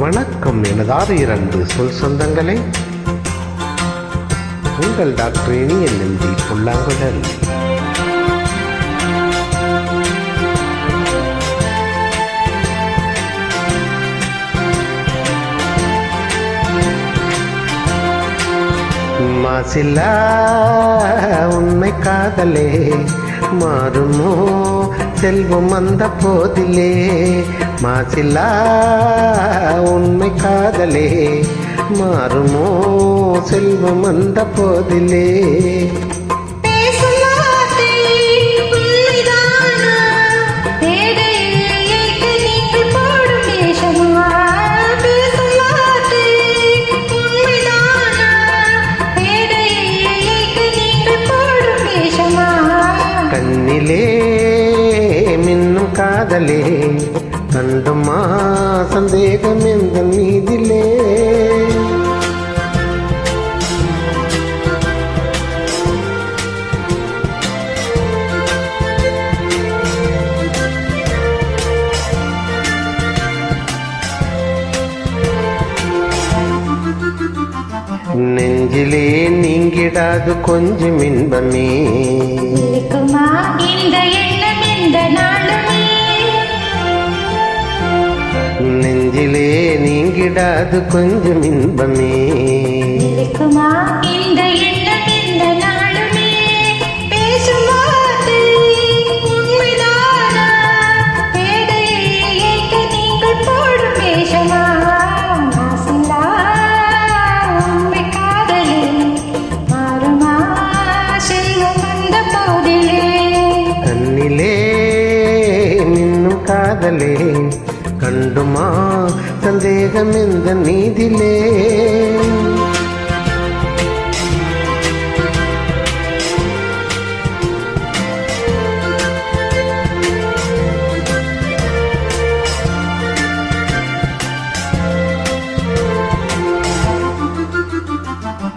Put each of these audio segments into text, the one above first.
வணக்கம் எனதாறு இரண்டு சொல் சொந்தங்களே. உங்கள் டாக்டர் இனிய நம்பி புல்லாங்குழல். மாசில்லா உண்மை காதலே. மாறுமோ? செல்வம் அந்த போதிலே மாசில்லா உண்மை காதலே மாறுமோ? செல்வம் அந்த போதிலே கடலே காதலே கண்டுமா சந்தேகம் எந்த மீதிலே. நெஞ்சிலே நீங்கிடாது கொஞ்சம் இன்பமே. நீங்கிடாது கொஞ்சம் இன்பமே இருக்குமா இந்த எண்ணம் இந்த நாளுமே? பேசும் வார்த்தை உண்மைதானா? பேதையைக்கு நீங்கள் போடும் வேஷமா? மாசில்லா உண்மை காதலே மாறுமா செல்வம் வந்த போதிலே கண்ணிலே மின்னும் காதலே கண்டுமா சந்தேகம் இந்த நீதிலே.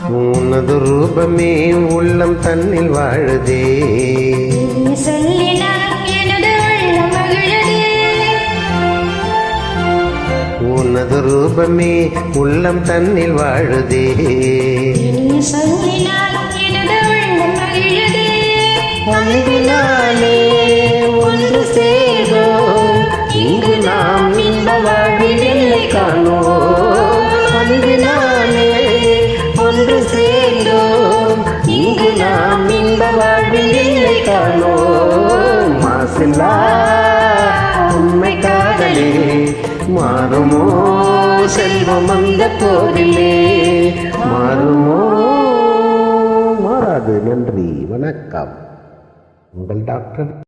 உனது ரூபமே உள்ளம் தன்னில் வாழுதே. நீ உனது ரூபமே உள்ளம் தன்னில் வாழுதே. அன்பினாலே ஒன்று சேர்ந்தோம் இங்கு நாம் இன்ப எல்லை காணோம். அன்பினாலே ஒன்று சேர்ந்தோம் இங்கு நாம் இன்ப எல்லை காணோம். மாசில்லா மாறுமோ? செல்வம் அந்த போரிலே மாறுமோ? மாறாது. நன்றி. வணக்கம். உங்கள் டாக்டர்